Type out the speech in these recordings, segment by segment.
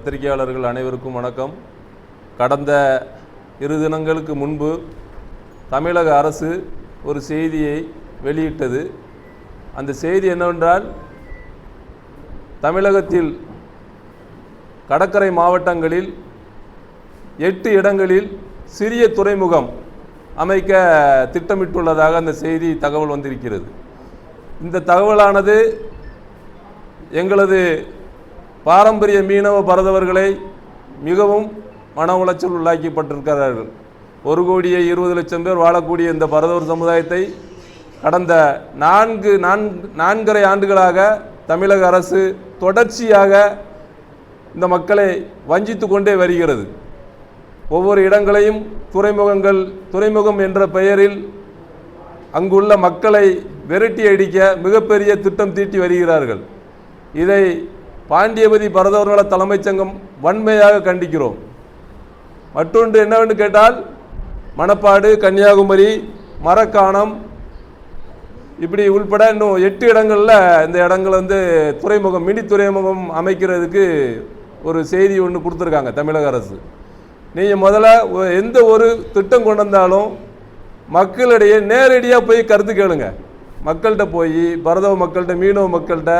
பத்திரிகையாளர்கள் அனைவருக்கும் வணக்கம். கடந்த இரு தினங்களுக்கு முன்பு தமிழக அரசு ஒரு செய்தியை வெளியிட்டது. அந்த செய்தி என்னவென்றால் தமிழகத்தில் கடற்கரை மாவட்டங்களில் எட்டு இடங்களில் சிறிய துறைமுகம் அமைக்க திட்டமிட்டுள்ளதாக அந்த செய்தி தகவல் வந்திருக்கிறது. இந்த தகவலானது எங்களது பாரம்பரிய மீனவ பரதவர்களை மிகவும் மன உளைச்சல் உள்ளாக்கப்பட்டிருக்கிறார்கள். ஒரு கோடியே இருபது லட்சம் பேர் வாழக்கூடிய இந்த பரதவர் சமுதாயத்தை கடந்த நான்கு நான்கு நான்கரை ஆண்டுகளாக தமிழக அரசு தொடர்ச்சியாக இந்த மக்களை வஞ்சித்து கொண்டே வருகிறது. ஒவ்வொரு இடங்களையும் துறைமுகங்கள் துறைமுகம் என்ற பெயரில் அங்குள்ள மக்களை விரட்டி அடிக்க மிகப்பெரிய திட்டம் தீட்டி வருகிறார்கள். இதை பாண்டியபதி பரதவர்கள தலைமைச் சங்கம் வன்மையாக கண்டிக்கிறோம். மற்றொன்று என்னவென்று கேட்டால் மணப்பாடு கன்னியாகுமரி மரக்காணம் இப்படி உள்பட இன்னும் எட்டு இடங்களில் இந்த இடங்கள் வந்து துறைமுகம் மினி துறைமுகம் அமைக்கிறதுக்கு ஒரு செய்தி ஒன்று கொடுத்துருக்காங்க தமிழக அரசு. நீங்கள் முதல்ல எந்த ஒரு திட்டம் கொண்டு வந்தாலும் மக்களிடையே நேரடியாக போய் கருத்து கேளுங்க. மக்கள்கிட்ட போய் பரதவ மக்கள்கிட்ட மீனவ மக்கள்கிட்ட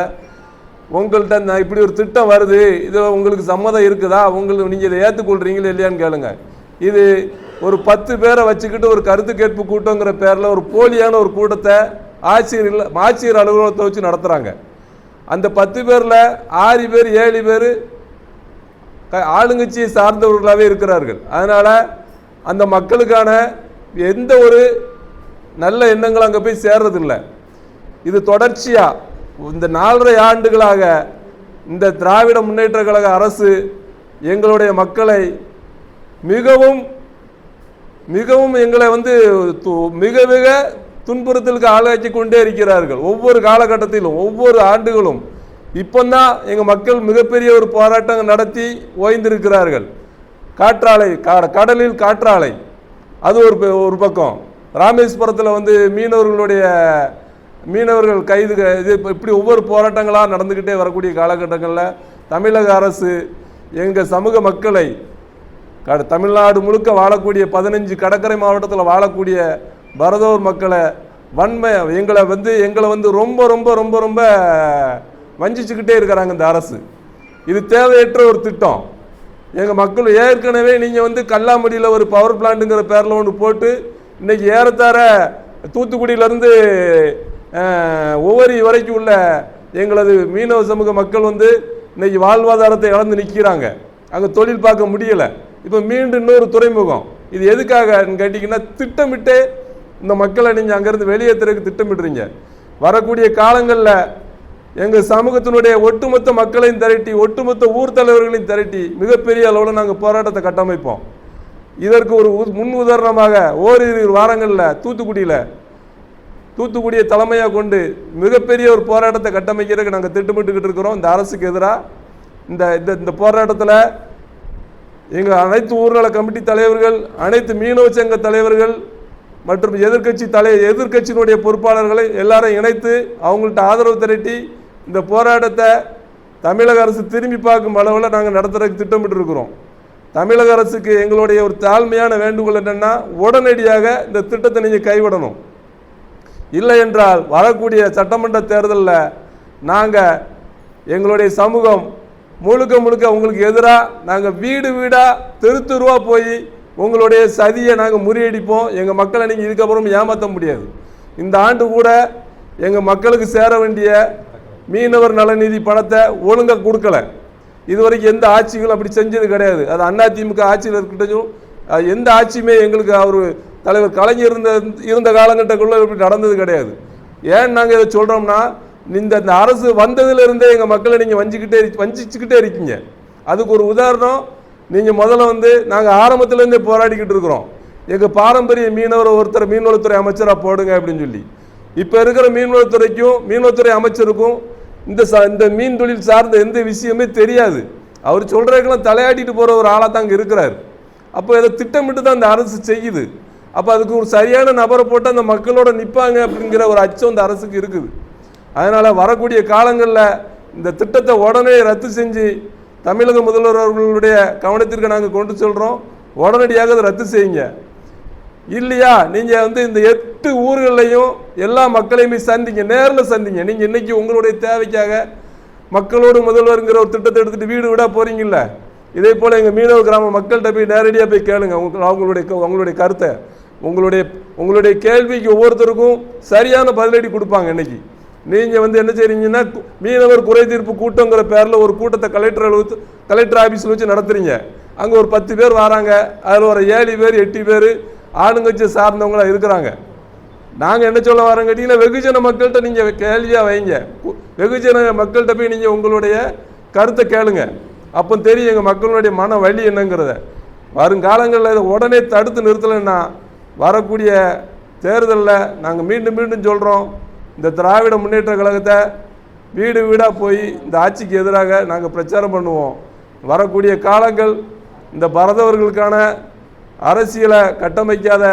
உங்கள்கிட்ட நான் இப்படி ஒரு திட்டம் வருது இது உங்களுக்கு சம்மதம் இருக்குதா? உங்களுக்கு நீங்கள் இதை ஏற்றுக்கொள்கிறீங்களா இல்லையான்னு கேளுங்க. இது ஒரு பத்து பேரை வச்சுக்கிட்டு ஒரு கருத்து கேட்பு கூட்டங்கிற பேரில் ஒரு போலியான ஒரு கூட்டத்தை ஆட்சியர் இல்லை ஆட்சியர் அலுவலகத்தை வச்சு நடத்துகிறாங்க அந்த பத்து பேரில் ஆறு பேர் ஏழு பேர் க- ஆளுங்கட்சியை சார்ந்தவர்களாகவே இருக்கிறார்கள். அதனால் அந்த மக்களுக்கான எந்த ஒரு நல்ல எண்ணங்களும் அங்கே போய் சேர்றதில்ல. இது தொடர்ச்சியாக இந்த நாலரை ஆண்டுகளாக இந்த திராவிட முன்னேற்ற கழக அரசு எங்களுடைய மக்களை மிகவும் மிகவும் எங்களை வந்து து- மிக மிக துன்புறுத்தலுக்கு ஆளாக்கி கொண்டே இருக்கிறார்கள். ஒவ்வொரு காலகட்டத்திலும் ஒவ்வொரு ஆண்டுகளும். இப்போந்தான் எங்கள் மக்கள் மிகப்பெரிய ஒரு போராட்டம் நடத்தி ஓய்ந்திருக்கிறார்கள். காற்றாலை கா- கடலில் காற்றாலை. அது ஒரு ப- ஒரு பக்கம். ராமேஸ்வரத்தில் வந்து மீனவர்களுடைய மீனவர்கள் கைது இது இப்படி ஒவ்வொரு போராட்டங்களாக நடந்துக்கிட்டே வரக்கூடிய காலகட்டங்களில் தமிழக அரசு எங்கள் சமூக மக்களை கட தமிழ்நாடு முழுக்க வாழக்கூடிய பதினஞ்சு கடற்கரை மாவட்டத்தில் வாழக்கூடிய பரதோர் மக்களை வன்மை எங்களை வந்து எங்களை வந்து ரொம்ப ரொம்ப ரொம்ப ரொம்ப வஞ்சிச்சுக்கிட்டே இருக்கிறாங்க இந்த அரசு. இது தேவையற்ற ஒரு திட்டம். எங்கள் மக்கள் ஏற்கனவே நீங்கள் வந்து கல்லாமடியில் ஒரு பவர் பிளான்ட்டுங்கிற பேரில் ஒன்று போட்டு இன்றைக்கி ஏறத்தார தூத்துக்குடியிலேருந்து ஒவ்வொரு வரைக்கும் உள்ள எங்களது மீனவ சமூக மக்கள் வந்து இன்னைக்கு வாழ்வாதாரத்தை இழந்து நிற்கிறாங்க அங்கே தொழில் பார்க்க முடியலை. இப்போ மீண்டும் இன்னொரு துறைமுகம். இது எதுக்காகன்னு கேட்டிங்கன்னா திட்டமிட்டே இந்த மக்களை நீங்கள் அங்கேருந்து வெளியேற்றுறதுக்கு திட்டமிடுறீங்க. வரக்கூடிய காலங்களில் எங்கள் சமூகத்தினுடைய ஒட்டுமொத்த மக்களையும் திரட்டி ஒட்டுமொத்த ஊர் தலைவர்களையும் திரட்டி மிகப்பெரிய அளவில் நாங்கள் போராட்டத்தை கட்டமைப்போம். இதற்கு ஒரு உ- முன் உதாரணமாக ஓரிரு வாரங்களில் தூத்துக்குடியில் தூத்துக்குடியை தலைமையாக கொண்டு மிகப்பெரிய ஒரு போராட்டத்தை கட்டமைக்கிறதுக்கு நாங்கள் திட்டமிட்டுக்கிட்டு இருக்கிறோம். இந்த அரசுக்கு எதிராக இந்த இந்த இந்த போராட்டத்தில் எங்கள் அனைத்து ஊர்நல கமிட்டி தலைவர்கள் அனைத்து மீனவ சங்க தலைவர்கள் மற்றும் எதிர்க்கட்சி தலை எதிர்க்கட்சியினுடைய பொறுப்பாளர்களை எல்லாரும் இணைத்து அவங்கள்ட்ட ஆதரவு திரட்டி இந்த போராட்டத்தை தமிழக அரசு திரும்பி பார்க்கும் அளவில் நாங்கள் நடத்துறதுக்கு திட்டமிட்டு இருக்கிறோம் தமிழக அரசுக்கு எங்களுடைய ஒரு தாழ்மையான வேண்டுகோள் என்னென்னா உடனடியாக இந்த திட்டத்தை நீங்கள் கைவிடணும். இல்லை என்றால் வரக்கூடிய சட்டமன்ற தேர்தலில் நாங்கள் எங்களுடைய சமூகம் முழுக்க முழுக்க உங்களுக்கு எதிராக நாங்கள் வீடு வீடாக தெரு தெருவாக போய் உங்களுடைய சதியை நாங்கள் முறியடிப்போம். எங்கள் மக்களை நீங்கள் இதுக்கப்புறம் ஏமாற்ற முடியாது. இந்த ஆண்டு கூட எங்கள் மக்களுக்கு சேர வேண்டிய மீனவர் நலநிதி பணத்தை ஒழுங்காக கொடுக்கல. இதுவரைக்கும் எந்த ஆட்சிகளும் அப்படி செஞ்சது கிடையாது. அது அதிமுக ஆட்சியில் இருக்கட்டும் அது எந்த ஆட்சியுமே எங்களுக்கு அவர் தலைவர் கலைஞர் இருந்த இருந்த காலகட்டக்குள்ளே இப்படி நடந்தது கிடையாது. ஏன் நாங்கள் இதை சொல்கிறோம்னா இந்த இந்த அரசு வந்ததுலேருந்தே எங்கள் மக்களை நீங்கள் வஞ்சிக்கிட்டே வஞ்சிச்சுக்கிட்டே இருக்கீங்க. அதுக்கு ஒரு உதாரணம் நீங்கள் முதல்ல வந்து நாங்கள் ஆரம்பத்துலேருந்தே போராடிக்கிட்டு இருக்கிறோம். எங்கள் பாரம்பரிய மீனவர் ஒருத்தர் மீன்வளத்துறை அமைச்சராக போடுங்க அப்படின்னு சொல்லி. இப்போ இருக்கிற மீன்வளத்துறைக்கும் மீன்வளத்துறை அமைச்சருக்கும் இந்த ச இந்த மீன் தொழில் சார்ந்த எந்த விஷயமே தெரியாது. அவர் சொல்கிறதுக்கெல்லாம் தலையாட்டிட்டு போகிற ஒரு ஆளாக தான் அங்கே இருக்கிறார். அப்போ இதை திட்டமிட்டு தான் இந்த அரசு செய்யுது. அப்போ அதுக்கு ஒரு சரியான நபரை போட்டு அந்த மக்களோட நிற்பாங்க அப்படிங்கிற ஒரு அச்சம் இந்த அரசுக்கு இருக்குது. அதனால் வரக்கூடிய காலங்களில் இந்த திட்டத்தை உடனே ரத்து செஞ்சு தமிழக முதல்வர் அவர்களுடைய கவனத்திற்கு நாங்கள் கொண்டு சொல்கிறோம் உடனடியாக அதை ரத்து செய்யுங்க. இல்லையா? நீங்கள் வந்து இந்த எட்டு ஊர்களையும் எல்லா மக்களையுமே சந்திங்க நேரில் சந்திங்க. நீங்கள் இன்றைக்கி உங்களுடைய தேவைக்காக மக்களோடு முதல்வருங்கிற ஒரு திட்டத்தை எடுத்துகிட்டு வீடு விட போகிறீங்கள்ல இதே போல் எங்கள் மீனவ கிராம மக்கள்கிட்ட போய் நேரடியாக போய் கேளுங்க. அவங்க அவங்களுடைய அவங்களுடைய கருத்தை. உங்களுடைய உங்களுடைய கேள்விக்கு ஒவ்வொருத்தருக்கும் சரியான பதிலடி கொடுப்பாங்க இன்னைக்கு. நீங்கள் வந்து என்ன செய்கிறீங்கன்னா மீனவர் குறை தீர்ப்பு கூட்டங்கிற பேரில் ஒரு கூட்டத்தை கலெக்டர் அலுவலகத்து கலெக்டர் ஆஃபீஸில் வச்சு நடத்துறீங்க. அங்கே ஒரு பத்து பேர் வராங்க. அதில் ஒரு ஏழு பேர் எட்டு பேர் ஆளுங்கட்சி சார்ந்தவங்களாக இருக்கிறாங்க. நாங்கள் என்ன சொல்ல வரோம் கேட்டிங்கன்னா வெகுஜன மக்கள்கிட்ட நீங்கள் கேள்வியாக வைங்க. வெகுஜன மக்கள்கிட்ட போய் நீங்கள் உங்களுடைய கருத்தை கேளுங்க. அப்போ தெரியும் எங்கள் மக்களுடைய மன வலி என்னங்கிறத. வருங்காலங்களில் இதை உடனே தடுத்து நிறுத்தலைன்னா வரக்கூடிய தேர்தலில் நாங்கள் மீண்டும் மீண்டும் சொல்கிறோம் இந்த திராவிட முன்னேற்ற கழகத்தை வீடு வீடாக போய் இந்த ஆட்சிக்கு எதிராக நாங்கள் பிரச்சாரம் பண்ணுவோம். வரக்கூடிய காலங்கள் இந்த பரதவர்களுக்கான அரசியலை கட்டமைக்காத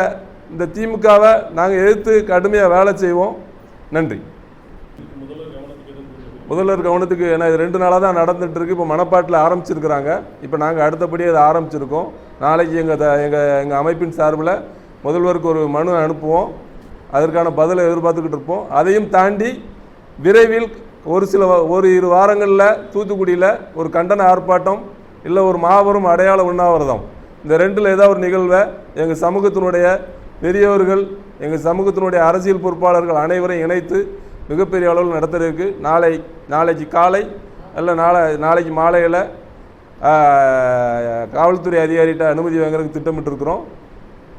இந்த திமுகவை நாங்கள் எதிர்த்து கடுமையாக வேலை செய்வோம். நன்றி. முதல்வர் கவனத்துக்கு ஏன்னா இது ரெண்டு நாளாக தான் நடந்துகிட்டு இருக்கு. இப்போ மணப்பாட்டில் ஆரம்பிச்சிருக்கிறாங்க. இப்போ நாங்கள் அடுத்தபடியே அதை ஆரம்பிச்சிருக்கோம். நாளைக்கு எங்கள் எங்கள் எங்கள் அமைப்பின் சார்பில் முதல்வருக்கு ஒரு மனு அனுப்புவோம். அதற்கான பதிலை எதிர்பார்த்துக்கிட்டு இருப்போம். அதையும் தாண்டி விரைவில் ஒரு சில ஒரு இரு வாரங்களில் தூத்துக்குடியில் ஒரு கண்டன ஆர்ப்பாட்டம் இல்லை ஒரு மாபெரும் அடையாள உண்ணாவிரதம். இந்த ரெண்டில் ஏதாவது ஒரு நிகழ்வை எங்கள் சமூகத்தினுடைய பெரியவர்கள் எங்கள் சமூகத்தினுடைய அரசியல் பொறுப்பாளர்கள் அனைவரையும் இணைத்து மிகப்பெரிய அளவில் நடத்துறதுக்கு நாளை நாளைக்கு காலை இல்லை நாளை நாளைக்கு மாலையில் காவல்துறை அதிகாரிகிட்ட அனுமதி வாங்குறதுக்கு திட்டமிட்டிருக்கிறோம்.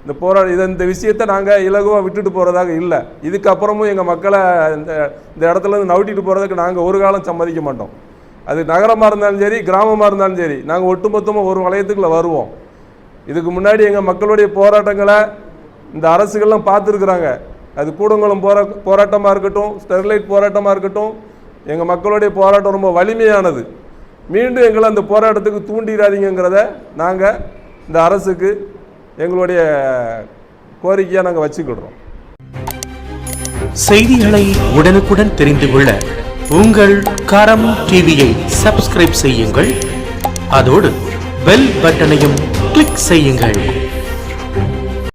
இந்த போராட இதை இந்த விஷயத்தை நாங்கள் இலகுவாக விட்டுட்டு போகிறதாக இல்லை. இதுக்கப்புறமும் எங்கள் மக்களை இந்த இந்த இடத்துல இருந்து போகிறதுக்கு நாங்கள் ஒரு காலம் சம்மதிக்க மாட்டோம். அது நகரமாக இருந்தாலும் சரி கிராமமாக இருந்தாலும் சரி நாங்கள் ஒட்டுமொத்தமாக ஒரு வளையத்துக்குள்ளே வருவோம். இதுக்கு முன்னாடி எங்கள் மக்களுடைய போராட்டங்களை இந்த அரசுகள்லாம் பார்த்துருக்குறாங்க. அது கூடங்குளம் போரா போராட்டமாக இருக்கட்டும் ஸ்டெர்லைட் போராட்டமாக இருக்கட்டும் எங்கள் மக்களுடைய போராட்டம் ரொம்ப வலிமையானது. மீண்டும் எங்களை அந்த போராட்டத்துக்கு தூண்டிடாதீங்கிறத நாங்கள் இந்த அரசுக்கு எங்களுடைய கோரிக்கையாக நாங்கள் வச்சுக்கிடுறோம். செய்திகளை உடனுக்குடன் தெரிந்து கொள்ள உங்கள் கரம் டிவியை சப்ஸ்கிரைப் செய்யுங்கள். அதோடு பெல் பட்டனையும் கிளிக் செய்யுங்கள்.